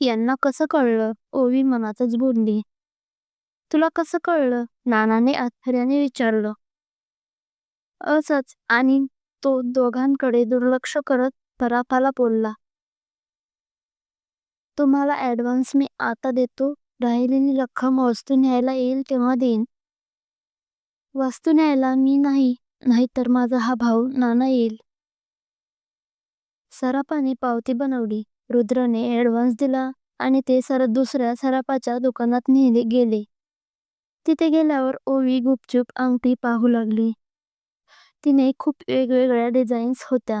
यांना कसं कळलं? ओवी मनातच बोलली तुला कसं कळलं? नानाने आश्चर्याने विचारलं. असंच. आणि तो दोघांकडे दुर्लक्ष करत परापाला बोलला. तुम्हाला ऍडव्हान्स मी आता देतो. राहिलेली रक्कम वस्तू न्यायला येईल तेव्हा देईन. वस्तू न्यायला मी नाही. नाहीतर माझा हा भाऊ नाना येईल. सरापाने पावती बनवली. रुद्रने ॲडव्हान्स दिला आणि ते सरत दुसऱ्या सरापाच्या दुकानात नेले गेले. तिथे गेल्यावर ओवी गुपचूप अंगठी पाहू लागली. तिने खूप वेगवेगळ्या डिझाईन्स होत्या.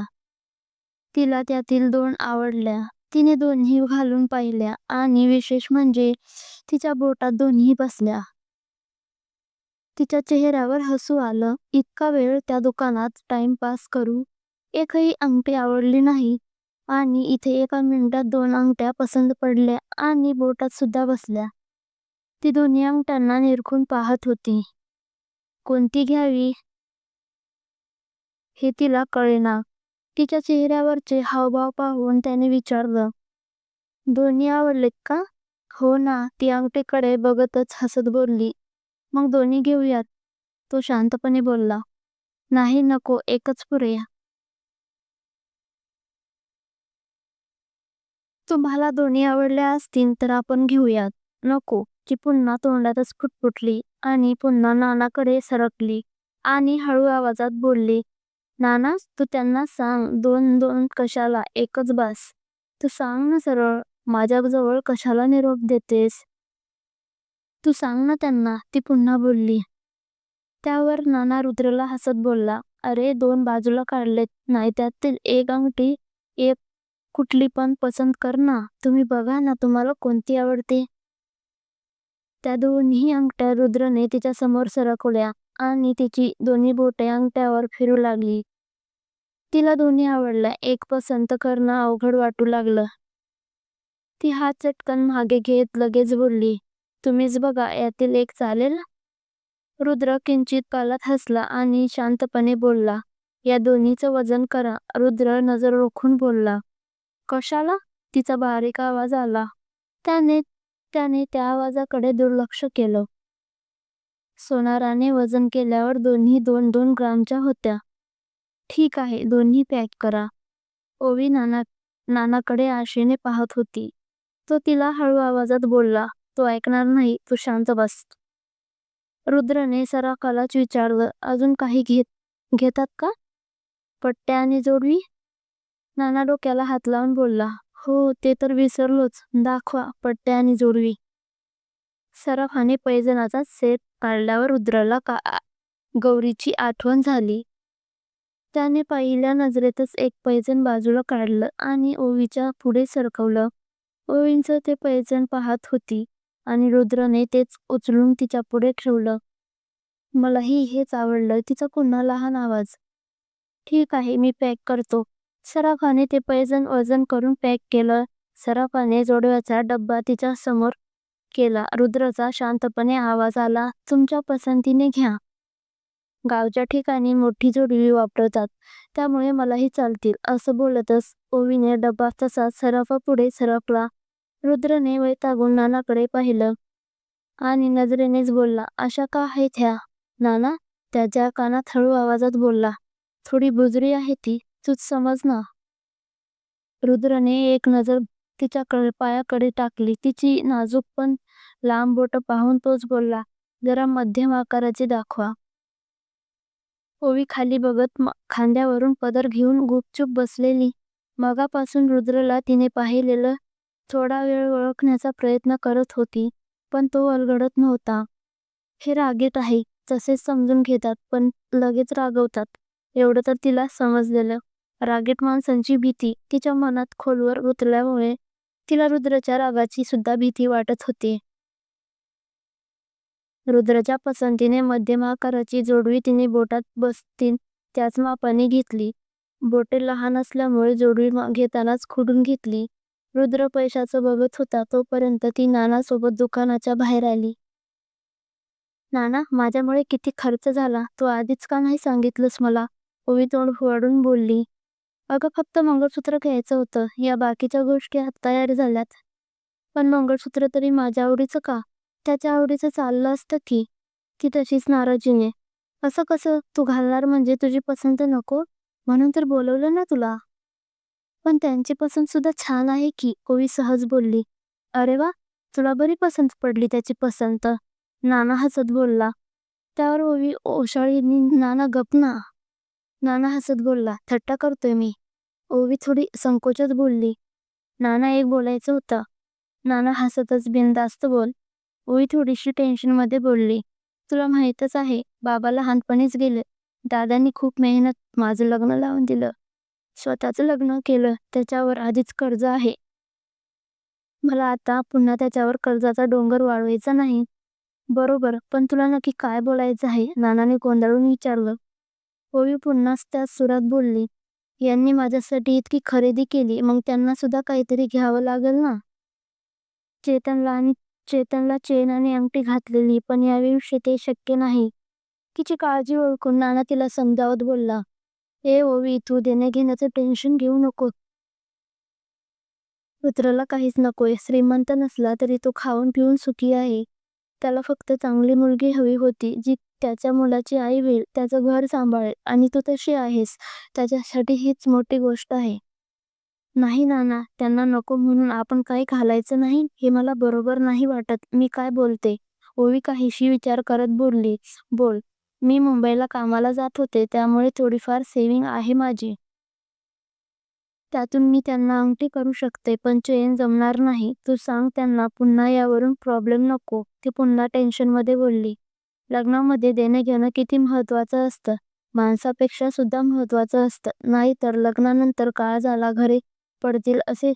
तिला त्यातील दोन आवडल्या. तिने दोन्ही घालून पाहिल्या आणि विशेष म्हणजे तिच्या बोटात दोन्ही बसल्या. तिच्या चेहऱ्यावर हसू आलं. इतका वेळ त्या दुकानात टाइमपास करू एकही अंगठी आवडली नाही. आणि इथे एका मिनिटात दोन अंगठ्या पसंत पडल्या आणि बोटात सुद्धा बसल्या. ती दोन्ही अंगठ्यांना निरखून पाहत होती. कोणती घ्यावी? हे तिला कळेना. तिच्या चेहऱ्यावरचे हावभाव पाहून त्याने विचारलं. दोन्ही आवडलेत का? हो ना ती अंगठीकडे बघतच हसत बोलली. मग दोन्ही घेऊयात. तो शांतपणे बोलला. नाही नको एकच पुरेया तुम्हाला दोन्ही आवडल्या असतील तर आपण घेऊयात. नको ती पुन्हा तोंडातच फुटफुटली आणि पुन्हा नानाकडे सरकली आणि हळू आवाजात बोलली नाना तू त्यांना सांग दोन दोन कशाला एकच बास. तू सांग ना सरळ माझ्याजवळ कशाला निरोप देतेस? तू सांग ना त्यांना ती पुन्हा बोलली. त्यावर नाना रुद्रला हसत बोलला अरे दोन बाजूला काढलेत नाही त्यातील एक अंगठी एक कुठली पण पसंत कर ना तुम्ही बघा ना तुम्हाला कोणती आवडते. त्या दोन्ही अंगठ्या रुद्रने तिच्या समोर सरकवल्या आणि तिची दोन्ही बोटे अंगठ्यावर फिरू लागली. तिला दोन्ही आवडल्या एक पसंत करणं अवघड वाटू लागलं. ती हात चटकन मागे घेत लगेच बोलली तुम्हीच बघा यातील एक चालेल? रुद्र किंचित कालात हसला आणि शांतपणे बोलला या दोन्हीचं वजन करा. रुद्र नजर रोखून बोलला कशाला? तिचा बारीक आवाज आला. त्याने त्याने त्या आवाजाकडे दुर्लक्ष केलं. सोनाराने वजन केल्यावर दोन्ही दोन दोन ग्रामच्या होत्या. ठीक आहे दोन्ही पॅक करा. ओवी नाना नानाकडे आशेने पाहत होती. तो तिला हळू आवाजात बोलला तो ऐकणार नाही तू शांत बस. रुद्रने सराकालाच विचारलं अजून काही घेत घेतात का? पट्ट्या आणि जोडवी? नाना डोक्याला हात लावून बोलला हो ते तर विसरलोच. दाखवा पट्ट्या आणि जोडवी. सराफाने पैजनाचा सेट काढल्यावर रुद्राला का गौरीची आठवण झाली. त्याने पहिल्या नजरेतच एक पैजण बाजूला काढलं आणि ओवीच्या पुढे सरकवलं. ओवींचं ते पैजण पाहत होती आणि रुद्रने तेच उचलून तिच्या पुढे ठेवलं. मलाही हेच आवडलं तिचा पुन्हा लहान आवाज. ठीक आहे मी पॅक करतो. सराफाने ते पैजण वजन करून पॅक केलं. सराफाने जोडव्याचा डब्बा तिच्या समोर केला. रुद्रचा शांतपणे आवाज आला तुमच्या पसंतीने घ्या. गावच्या ठिकाणी मोठी जोडवी वापरतात. त्यामुळे मलाही चालतील असं बोलतच ओवीने डब्बा तसाच सराफ पुढे सरकला. रुद्रने वैतागून नानाकडे पाहिलं आणि नजरेनेच बोलला अशा का आहेत ह्या? नाना त्याच्या कानात हळू आवाजात बोलला थोडी बुजरी आहे ती. तूच समज ना रुद्रने एक नजर तिच्या पायाकडे टाकली. तिची नाजूक पण लांब बोट पाहून तोच बोलला जरा मध्यम आकाराची दाखवा. ओवी खाली बघत खांद्यावरून पदर घेऊन गुपचूप बसलेली. मगापासून रुद्रला तिने पाहिलेलं थोडा वेळ ओळखण्याचा प्रयत्न करत होती पण तो अलगडत नव्हता. हे रागीट आहे तसेच समजून घेतात पण लगेच रागवतात. एवढं तर तिला समजलेलं. रागीट माणसांची भीती तिच्या मनात खोलवर उतरल्यामुळे तिला रुद्रच्या रागाची सुद्धा भीती वाटत होती. रुद्रच्या पसंतीने मध्यम आकाराची जोडवी तिने बोटात बसतील त्याच मापाने घेतली. बोटे लहान असल्यामुळे जोडवी घेतानाच खुडून घेतली. रुद्र पैशाचं बघत होता तोपर्यंत ती नानासोबत दुकानाच्या बाहेर आली. नाना माझ्यामुळे किती खर्च झाला? तू आधीच का नाही सांगितलंस मला? ओवी तोंड फोडून बोलली. अगं फक्त मंगळसूत्र घ्यायचं होतं. या बाकीच्या गोष्टी तयार झाल्यात. पण मंगळसूत्र तरी माझ्या आवडीचं का? त्याच्या आवडीचं चाललं असतं की ती तशीच नाराजीने. असं कसं? तू घालणार म्हणजे तुझी पसंत नको? म्हणून तर बोलवलं ना तुला. पण त्यांची पसंत सुद्धा छान आहे की कोवी सहज बोलली. अरे वा! तुला बरी पसंत पडली त्याची पसंत. नाना हसत बोलला. त्यावर ओवी ओशाळीनी नाना गप ना. नाना हसत बोलला. थट्टा करतोय मी. ओवी थोडी संकोचात बोलली. नाना एक बोलायचं होतं. नाना हसतच बिनधास्त बोल. ओवी थोडीशी टेन्शनमध्ये बोलली. तुला माहीतच आहे बाबा लहानपणीच गेले. दादांनी खूप मेहनत माझं लग्न लावून दिलं. स्वतःचं लग्न केलं त्याच्यावर आधीच कर्ज आहे. मला आता पुन्हा त्याच्यावर कर्जाचा डोंगर वाढवायचा नाही. बरोबर पण तुला नक्की काय बोलायचं आहे? नानाने गोंधळून विचारलं. ओवी पुन्हाच त्याच सुरात बोलली. यांनी माझ्यासाठी इतकी खरेदी केली मग त्यांना सुद्धा काहीतरी घ्यावं लागेल ना? चेतनला आणि चेतनला चेन आणि अंगठी घातलेली पण यावेळी ते शक्य नाही. तिची काळजी ओळखून नाना तिला समजावत बोलला ए ओवी तू देण्याघेण्याचं टेन्शन घेऊ नको. पुत्राला काहीच नकोय. श्रीमंत नसला तरी तो खाऊन पिऊन सुखी आहे. त्याला फक्त चांगली मुलगी हवी होती जी त्याच्या मुलाची आई होईल त्याचं घर सांभाळेल आणि तू तशी आहेस त्याच्यासाठी हीच मोठी गोष्ट आहे. नाही नाना त्यांना नको म्हणून आपण काही घालायचं नाही हे मला बरोबर नाही वाटत मी काय बोलते? ओवी काहीशी विचार करत बोलली बोल मी मुंबईला कामाला जात होते त्यामुळे थोडीफार सेविंग आहे माझी. त्यातून मी त्यांना अंगठी करू शकते पण चेन जमणार नाही. तू सांग त्यांना पुन्हा यावरून प्रॉब्लेम नको. ती पुन्हा टेन्शनमध्ये बोलली. लग्नामध्ये देणं घेणं किती महत्वाचं असतं. माणसापेक्षा सुद्धा महत्वाचं असतं. नाही तर लग्नानंतर काळ झाला घरी पडतील असे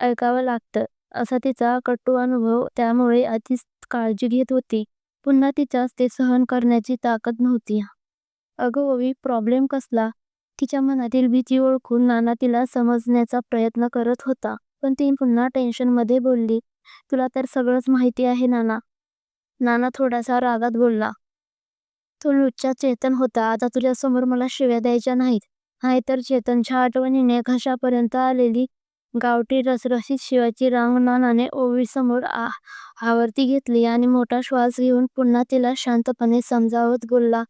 ऐकावं लागतं. असा तिचा कटू अनुभव त्यामुळे आधीच काळजी घेत होती. पुन्हा तिच्याच ते सहन करण्याची ताकद नव्हती. अगं ओवी प्रॉब्लेम कसला? तिच्या मनातील भीती ओळखून नाना तिला समजण्याचा प्रयत्न करत होता. पण ती पुन्हा टेन्शनमध्ये बोलली तुला तर सगळंच माहिती आहे नाना. नाना थोडासा रागात बोलला तो लुच्चा चेतन होता. आता तुझ्यासमोर मला शिव्या द्यायच्या नाहीत. नाहीतर चेतनच्या आठवणीने घशापर्यंत आलेली गावठी रसरशीत शिवाची रांग नानाने ओवीसमोर आ आवर्ती घेतली आणि मोठा श्वास घेऊन पुन्हा तिला शांतपणे समजावत बोलला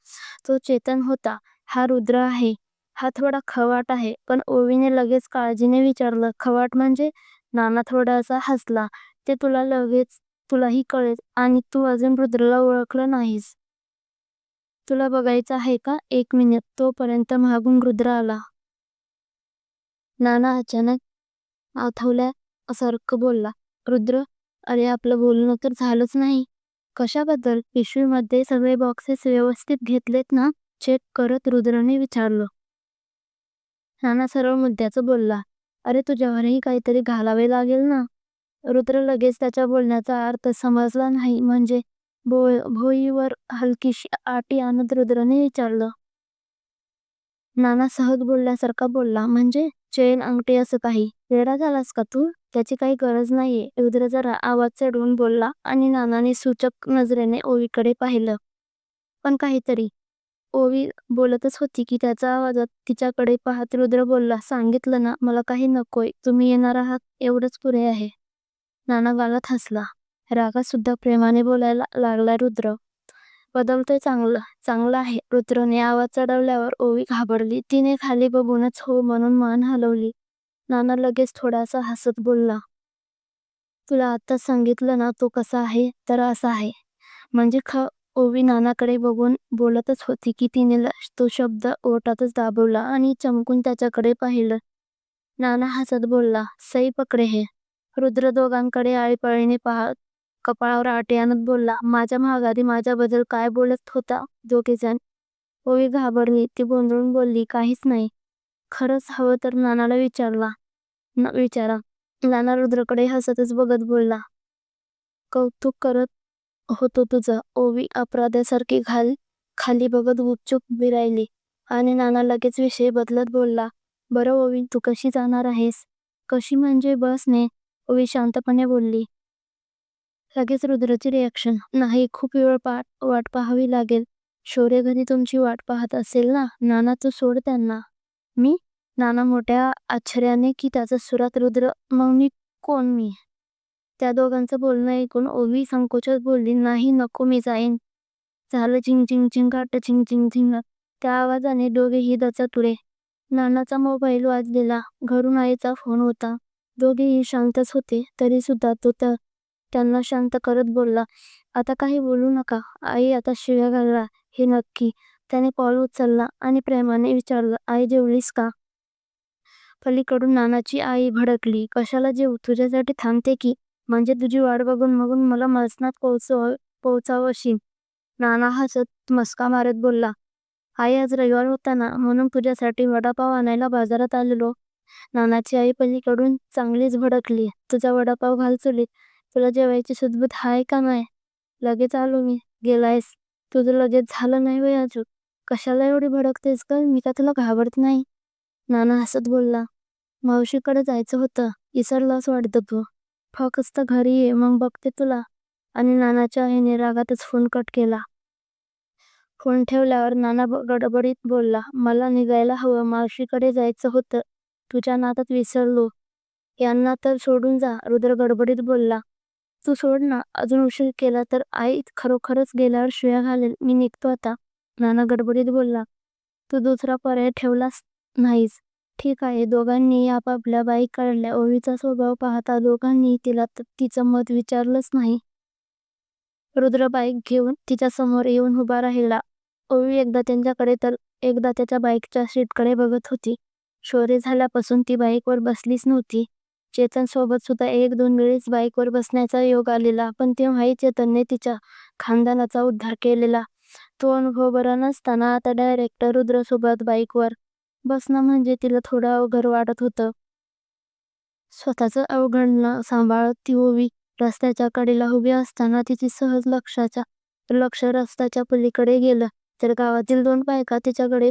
तो चेतन होता. हा रुद्र आहे. हा थोडा खवाट आहे. पण ओवीने लगेच काळजीने विचारलं खवाट म्हणजे? नाना थोडासा हसला. ते तुला लगेच तुलाही कळेल आणि तू अजून रुद्रला ओळखलं नाहीस. तुला बघायचं आहे का? एक मिनिट. तोपर्यंत मागून रुद्र आला. नाना अचानक आथवल्या सारखं बोलला रुद्र अरे आपलं बोलणं तर झालंच नाही. कशाबद्दल? पिशवीमध्ये सगळे बॉक्सेस व्यवस्थित घेतलेत ना? चेक करत रुद्रने विचारलं. नाना सरळ मुद्द्याचं बोलला. अरे तुझ्यावरही काहीतरी घालावे लागेल ना? रुद्र लगेच त्याच्या बोलण्याचा अर्थ समजला नाही. म्हणजे भो भोईवर हलकीशी आटी आणत रुद्रने विचारलं. नाना सहज बोलल्यासारखा बोलला. म्हणजे चेन अंगठी असं काही? वेडा झालास का तू? त्याची काही गरज नाहीये. रुद्र जरा आवाज चढवून बोलला आणि नानाने सूचक नजरेने ओवीकडे पाहिलं. पण काहीतरी. ओवी बोलतच होती की त्याचा आवाजात तिच्याकडे पाहत रुद्र बोलला सांगितलं ना मला काही नकोय. तुम्ही येणार आहात एवढंच पुरे आहे. नाना गालात हसला. रागा सुद्धा प्रेमाने बोलायला लागला रुद्र. बदलतोय चांगलं चांगलं आहे. रुद्रने आवाज चढवल्यावर ओवी घाबरली. तिने खाली बघूनच हो म्हणून मान हलवली. नाना लगेच थोडासा हसत बोलला तुला आता सांगितलं ना तो कसा आहे? तर असा आहे. म्हणजे ख ओवी नानाकडे बघून बोलतच होती की तिने तो शब्द ओटातच दाबवला आणि चमकून त्याच्याकडे पाहिलं. नाना हसत बोलला सई पकडे हे. रुद्र दोघांकडे आळीपाळीने पाहत कपाळावर आटे आणत बोलला माझ्या महागारी माझ्याबद्दल काय बोलत होता दोघेजण? ओवी घाबरली ती गोंधळून बोलली काहीच नाही. खरंच हवं तर नानाला विचारला. न विचारा. नाना रुद्रकडे हसतच बघत बोलला कौतुक करत होतो तुझं. ओवी अपराध्यासारखी घाल. खाली बघत गुपचूप बिरायली आणि नाना लगेच विषय बदलत बोलला बरं ओवी तू कशी जाणार आहेस? कशी म्हणजे बसने? ओवी शांतपणे बोलली. लगेच रुद्रची रिॲक्शन नाही खूप वेळ पाठ वाट पाहावी लागेल. शौर्य घरी तुमची वाट पाहत असेल ना? नाना तू सोड त्यांना. मी? नाना मोठ्या आश्चर्याने की त्याचा सुरात रुद्र मग मी कोण मी? त्या दोघांचं बोलणं ऐकून ओवी संकोचात बोलली नाही नको मी जाईन. झालं झिंग झिंग झिंगाट झिंग झिंग झिंग. त्या आवाजाने दोघेही दचकले नानाचा मोबाईल वाजलेला. घरून आईचा फोन होता. दोघेही शांतच होते. तरी सुद्धा तो त्या त्यांना शांत करत बोलला आता काही बोलू नका. आई आता शिव्या घालला हे नक्की. त्याने कॉल उचलला आणि प्रेमाने विचारलं आई जेवलीस का? पलीकडून नानाची आई भडकली. कशाला जेव? तुझ्यासाठी थांबते की? म्हणजे तुझी वाट बघून बघून मला मलसनात पोहोचव पोहोचावशी नाना हसत मस्का मारत बोलला आई आज रविवार होता ना म्हणून तुझ्यासाठी वडापाव आणायला बाजारात आलेलो नानाची आई पलीकडून चांगलीच भडकली तुझा वडापाव घाल चुलीत. तुला जेवायची सुदबुद हाय का नाही लगेच आलो मी. गेलायस. तुझं लगेच झालं नाही वय अजून. कशाला एवढी भडकतेस का मी का तुला घाबरत नाही नाना हसत बोलला मावशीकडे जायचं होतं. इसरलाच वाटतं तू. फकस्त घरी ये मग बघते तुला. आणि नानाच्या आईने रागातच फोन कट केला. फोन ठेवल्यावर नाना गडबडीत बोलला मला निघायला हवं. मावशीकडे जायचं होतं. तुझ्या नातात विसरलो. यांना तर सोडून जा. रुद्र गडबडीत बोलला तू सोड ना. अजून उशीर केला तर आई खरोखरच गेल्यावर शिया घालेल. मी निघतो आता. नाना गडबडीत बोलला तू दुसरा पर्याय ठेवलास नाहीस. ठीक आहे. दोघांनी आपापल्या बाईक काढल्या ओवीचा स्वभाव पाहता दोघांनी तिला तिचं मत विचारलंच नाही. रुद्र बाईक घेऊन तिच्या समोर येऊन उभा राहिला. ओवी एकदा त्यांच्याकडे तर एकदा त्याच्या बाईकच्या सीटकडे बघत होती. शोरे झाल्यापासून ती बाईकवर बसलीच नव्हती. चेतन सोबत सुद्धा एक दोन वेळेस बाईकवर बसण्याचा योग आलेला पण तेव्हाही चेतनने तिच्या खानदानाचा उद्धार केलेला. तो अनुभव बरा नसताना आता डायरेक्टर रुद्र सोबत बाईकवर बसणं म्हणजे तिला थोडं अवघड वाटत होतं. स्वतःचं अवघडणं सांभाळत ती ओवी रस्त्याच्या कडेला उभी असताना तिची सहज लक्षाच्या लक्ष रस्त्याच्या पलीकडे गेलं तर गावातील दोन बायका तिच्याकडे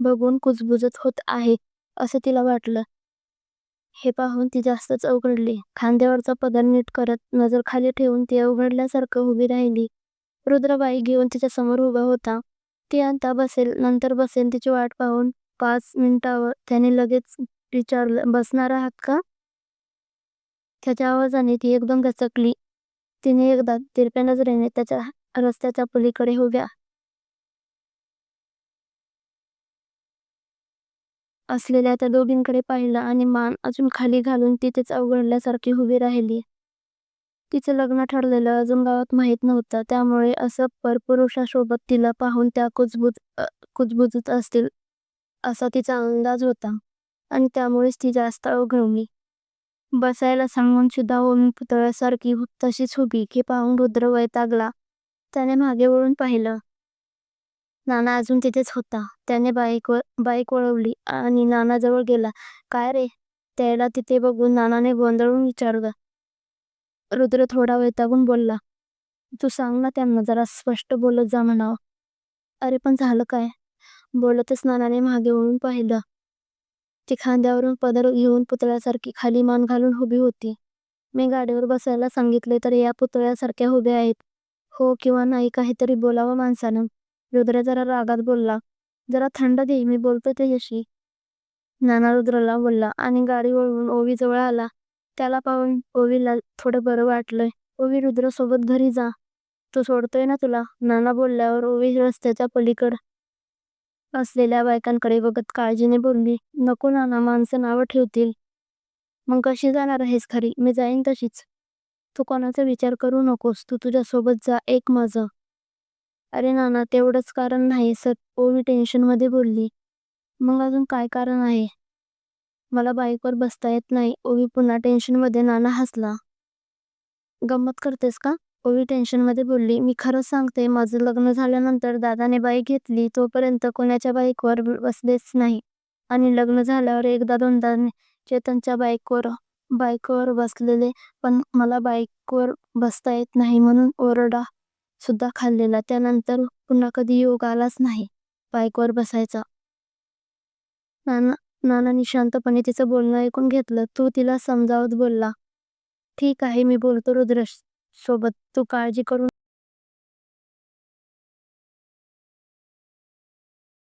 बघून कुजबुजत होत आहे असं तिला वाटलं. हे पाहून ती जास्तच अवघडली. खांद्यावरचा पदर नीट करत नजर खाली ठेवून ती अवघडल्यासारखं उभी राहिली. रुद्रबाई घेऊन तिच्या समोर उभा होता. ती आता बसेल नंतर बसेल तिची वाट पाहून पाच मिनिटावर त्याने लगेच विचारलं बसणार आहात का? त्याच्या आवाजाने ती एकदम गचकली तिने एकदा तिरप्या नजरेने त्याच्या रस्त्याच्या पलीकडे उभ्या. असलेल्या त्या दोघींकडे पाहिलं आणि मान अजून खाली घालून तिथेच अवघडल्यासारखी उभी राहिली. तिचं लग्न ठरलेलं अजून गावात माहीत नव्हतं त्यामुळे असं परपुरुषासोबत तिला पाहून त्या कुजबुज कुजबुजत असतील. असा तिचा अंदाज होता आणि त्यामुळेच ती जास्त अवघडली बसायला सांगून सुद्धा ओमी पुतळ्यासारखी तशीच उभी की पाहून रुद्र वैतागला त्याने मागे वळून पाहिलं. नाना अजून तिथेच होता. त्याने बाईक बाईक वळवली आणि नानाजवळ गेला. काय रे? त्याला तिथे बघून नानाने गोंधळून विचारलं. रुद्र थोडा वैतागून बोलला. तू सांग ना त्यांना जरा स्पष्ट बोलत जा म्हणावं. अरे पण झालं काय? बोलतच नानाने मागे वळून पाहिलं. ती खांद्यावरून पदर घेऊन पुतळ्यासारखी खाली मान घालून उभी होती. मी गाडीवर बसायला सांगितले तर या पुतळ्यासारख्या उभ्या आहेत. हो किंवा नाही काहीतरी बोलावं माणसानं. रुद्र जरा रागात बोलला. जरा थंड दे मी बोलतो त्याच्याशी. नाना रुद्रला बोलला आणि गाडी वळवून ओवी जवळ आला. त्याला पाहून ओवीला थोडं बरं वाटलंय. ओवी रुद्रसोबत घरी जा. तो सोडतोय ना तुला? नाना बोलल्यावर ओवी रस्त्याच्या पलीकड असलेल्या बायकांकडे बघत काळजीने बोलली नको नाना माणसं नावं ठेवतील. मग कशी जाणार आहेस खरी मी जाईन तशीच. तू कोणाचा विचार करू नकोस. तू तुझ्या सोबत जा एक माझं. अरे नाना तेवढंच कारण नाही सर ओवी टेन्शनमध्ये बोलली. मग अजून काय कारण आहे? मला बाईकवर बसता येत नाही. ओवी पुन्हा टेन्शनमध्ये नाना हसला. गंमत करतेस का? ओवी टेन्शनमध्ये बोलली मी खरंच सांगते माझं लग्न झाल्यानंतर दादाने बाईक घेतली तोपर्यंत कोणाच्या बाईकवर बसलेच नाही. आणि लग्न झाल्यावर एकदा दोनदा ने- चेतनच्या बाईकवर बाईकवर बसलेले पण मला बाईकवर बसता येत नाही म्हणून ओरडा सुद्धा खाल्लेला. त्यानंतर पुन्हा कधी योग आलाच नाही बाईकवर बसायचा. नाना नानांनी शांतपणे तिचं बोलणं ऐकून घेतलं. तू तिला समजावत बोलला ठीक आहे मी बोलतो रुद्रश. सोबत तू काळजी करून